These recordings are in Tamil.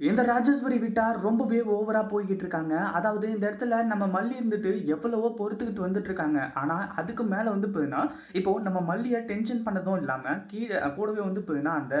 இந்த ராஜேஸ்வரி வீட்டார் ரொம்பவே ஓவரா போய்கிட்டு இருக்காங்க அதாவது இந்த இடத்துல நம்ம மல்லி இருந்துட்டு எவ்வளவோ பொறுத்துக்கிட்டு வந்துட்டு இருக்காங்க ஆனா அதுக்கு மேல வந்து போதுன்னா இப்போ நம்ம மல்லியை டென்ஷன் பண்ணதும் இல்லாம கீழே கூடவே வந்து போதுன்னா அந்த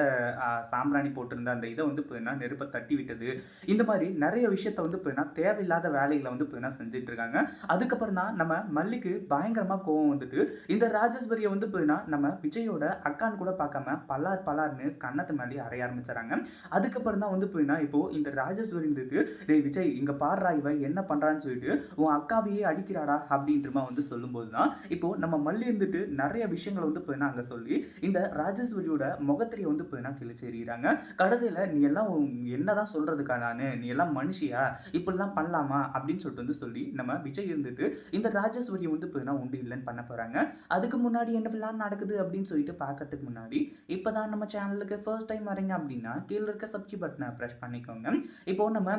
சாம்பிராணி போட்டிருந்த அந்த இதை வந்து போதுன்னா நெருப்பை தட்டி விட்டது இந்த மாதிரி நிறைய விஷயத்த வந்து போதுன்னா தேவையில்லாத வேலைகளை வந்து போதுன்னா செஞ்சுட்டு இருக்காங்க அதுக்கப்புறம் தான் நம்ம மல்லிக்கு பயங்கரமா கோவம் வந்துட்டு இந்த ராஜேஸ்வரியை வந்து போதுன்னா நம்ம விஜயோட அக்கான்னு கூட பார்க்காம பல்லார் பல்லார்னு கன்னத்து மேலேயே அறைய ஆரம்பிச்சாங்க அதுக்கப்புறம் தான் வந்து போயினா இப்போ இந்த ராஜேஸ்வரி இருந்தது டே விஜய் இங்க பாடுறா இவன் என்ன பண்றான்னு சொல்லிட்டு உன் அக்காவையே அடிக்கிறாடா அப்படின்றமா வந்து சொல்லும்போது தான் இப்போ நம்ம மல்லி இருந்துட்டு நிறைய விஷயங்களை வந்து போயினா அங்க சொல்லி இந்த ராஜேஸ்வரியோட முகத்திரையை வந்து போயினா கிழிச்சு எறிகிறாங்க. கடைசியில நீ எல்லாம் என்னதான் சொல்றதுக்கா நான்? நீ எல்லாம் மனுஷியா? இப்படிலாம் பண்ணலாமா? அப்படின்னு சொல்லிட்டு வந்து சொல்லி நம்ம விஜய் இருந்துட்டு இந்த ராஜேஸ்வரியை வந்து பார்த்தீங்கன்னா உண்டு இல்லைன்னு பண்ண போறாங்க. அதுக்கு முன்னாடி என்ன பிளான் நடக்குது அப்படின்னு சொல்லிட்டு பார்க்கறதுக்கு முன்னாடி இப்போதான் நம்ம சேனலுக்கு ஃபர்ஸ்ட் டைம் வரீங்க அப்படின்னா கீழே இருக்க சப்ஸ்கிரைப் பட்டனை ப்ரெஸ் பண்ணிக்கோங்க. இப்போ நம்ம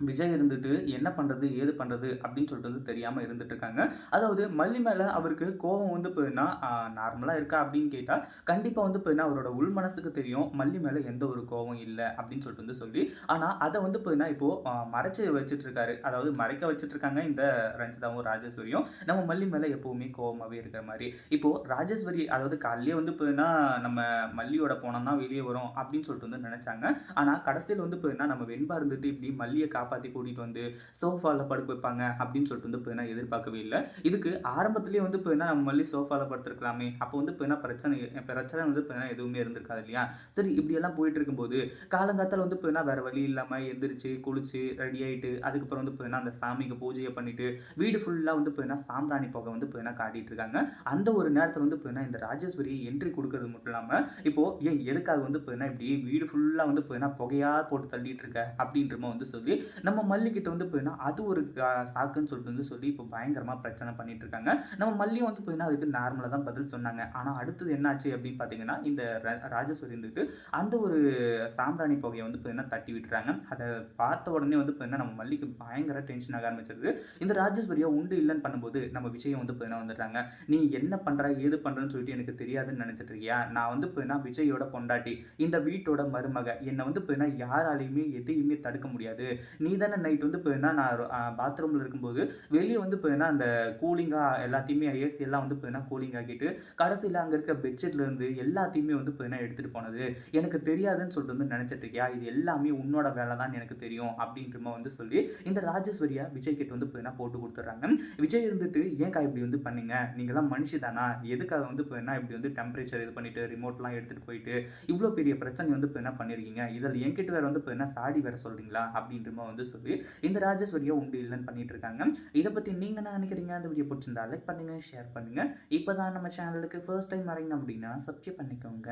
விஜய் இருந்துட்டு என்ன பண்ணுறது ஏது பண்ணுறது அப்படின்னு சொல்லிட்டு வந்து தெரியாமல் இருந்துட்டுருக்காங்க அதாவது மல்லி மேலே அவருக்கு கோபம் வந்து போயின்னா நார்மலாக இருக்கா? அப்படின்னு கேட்டால் கண்டிப்பாக வந்து போயின்னா அவரோட உள் மனசுக்கு தெரியும் மல்லி மேலே எந்த ஒரு கோபம் இல்லை அப்படின்னு சொல்லிட்டு வந்து சொல்லி ஆனால் அதை வந்து போயின்னா இப்போது மறைச்சி வச்சுட்ருக்காரு அதாவது மறைக்க வச்சுட்ருக்காங்க இந்த ரஞ்சிதாவும் ராஜேஸ்வரியும். நம்ம மல்லி மேலே எப்போவுமே கோவமாகவே இருக்கிற மாதிரி. இப்போது ராஜேஸ்வரி அதாவது காலையிலே வந்து போயின்னா நம்ம மல்லியோட போனோம்னா வெளியே வரும் அப்படின்னு சொல்லிட்டு வந்து நினச்சாங்க. ஆனால் கடைசியில் வந்து போயின்னா நம்ம வெண்பா இருந்துட்டு இப்படி மல்லியை காப்பாற்றி கூட்டிகிட்டு வந்து சோஃபாவில் படுக்க வைப்பாங்க அப்படின்னு சொல்லிட்டு வந்து போயின்னா எதிர்பார்க்கவே இல்லை இதுக்கு ஆரம்பத்துலேயே வந்து போயின்னா நம்ம மல்லி சோஃபாவில் படுத்துருக்கலாமே அப்போ வந்து போயின்னா பிரச்சனை பிரச்சனை வந்து போயின்னா எதுவுமே இருந்திருக்காது இல்லையா சரி இப்படியெல்லாம் போயிட்டு இருக்கும்போது காலங்காத்தால் வந்து போயின்னா வேறு வழி இல்லாமல் எந்திரிச்சு குளிச்சு ரெடி ஆகிட்டு அதுக்கப்புறம் வந்து போயின்னா அந்த சாமிக்கு பூஜையை பண்ணிட்டு வீடு ஃபுல்லாக வந்து போயின்னா சாம்பிராணி புகை வந்து போயின்னா காட்டிகிட்டு இருக்காங்க அந்த ஒரு நேரத்தில் வந்து போயின்னா இந்த ராஜேஸ்வரி என்ட்ரி கொடுக்கறது மட்டும் இல்லாமல் இப்போ ஏன் எதுக்காக வந்து பார்த்தீங்கன்னா இப்படி வீடு ஃபுல்லாக வந்து போயின்னா புகையாக போட்டு தள்ளிட்டு இருக்க அப்படின்றமா வந்து சொல்லி நம்ம மல்லிக்கிட்ட வந்து போயின்னா அது ஒரு கா- சாக்குன்னு சொல்லிட்டு வந்து சொல்லி இப்போ பயங்கரமாக பிரச்சனை பண்ணிட்டு இருக்காங்க நம்ம மல்லியும் வந்து போயின்னா அதுக்கு நார்மலாக தான் பதில் சொன்னாங்க. ஆனால் அடுத்தது என்னாச்சு அப்படின்னு பார்த்தீங்கன்னா இந்த ர- ராஜேஸ்வரி இருந்துட்டு அந்த ஒரு சாம்பிராணி புகையை வந்து போயின்னா தட்டி விட்டுறாங்க. அதை பார்த்த உடனே வந்து போயின்னா நம்ம மல்லிக்கு பயங்கர டென்ஷன் ஆக ஆரம்பிச்சிருது. இந்த ராஜேஸ்வரியை உண்டு இல்லைன்னு பண்ணும்போது நம்ம விஜயம் வந்து போயின்னா வந்துடுறாங்க. நீ என்ன பண்ணுற ஏது பண்ணுறன்னு சொல்லிட்டு எனக்கு தெரியாதுன்னு நினச்சிட்டு இருக்கியா நான் வந்து போயின்னா விஜயோட பொண்டாட்டி இந்த வீட்டோட மருமக. என்னை வந்து பார்த்தீங்கன்னா யாராலையுமே எதையுமே தடுக்க முடியாது. நீ தானே நைட் வந்து போயிருந்தா நான் பாத்ரூமில் இருக்கும்போது வெளியே வந்து போயிருந்தா அந்த கூலிங்காக எல்லாத்தையுமே ஏசி எல்லாம் வந்து போயிருந்தா கூலிங் ஆக்கிட்டு கடைசியில் அங்கே இருக்க பெட்ஷீட்லேருந்து எல்லாத்தையுமே வந்து போயிருந்தா எடுத்துகிட்டு போனது? எனக்கு தெரியாதுன்னு சொல்லிட்டு வந்து நினச்சிட்டு இருக்கியா? இது எல்லாமே உன்னோட வேலை தான் எனக்கு தெரியும் அப்படின்றமா வந்து சொல்லி இந்த ராஜேஸ்வரியா விஜய் கிட்ட வந்து போயிருந்தா போட்டு கொடுத்துட்றாங்க. விஜய் இருந்துட்டு ஏன்க்கா இப்படி வந்து பண்ணீங்க? நீங்களாம் மனுஷி தானா? எதுக்காக வந்து போயின்னா இப்படி வந்து டெம்பரேச்சர் இது பண்ணிட்டு ரிமோட்லாம் எடுத்துகிட்டு போயிட்டு இவ்வளோ பெரிய பிரச்சனை வந்து இப்போ என்ன பண்ணியிருக்கீங்க இதில் என்கிட்ட வேறு வந்து இப்போ என்ன சாடி வேறு சொல்கிறீங்களா அப்படின்றமா வந்து சொல்லி இந்த ராஜஸ்வரியை உண்டு இல்லைன்னு பண்ணிட்டு இருக்காங்க இதை பற்றி நீங்கள் என்ன நினைக்கிறீங்க? அந்த வீடியோ பிடிச்சிருந்தா லைக் பண்ணுங்கள் ஷேர் பண்ணுங்கள் இப்போ தான் நம்ம சேனலுக்கு ஃபர்ஸ்ட் டைம் வரீங்க அப்படின்னா சப்ஸ்கிரைப் பண்ணிக்கோங்க.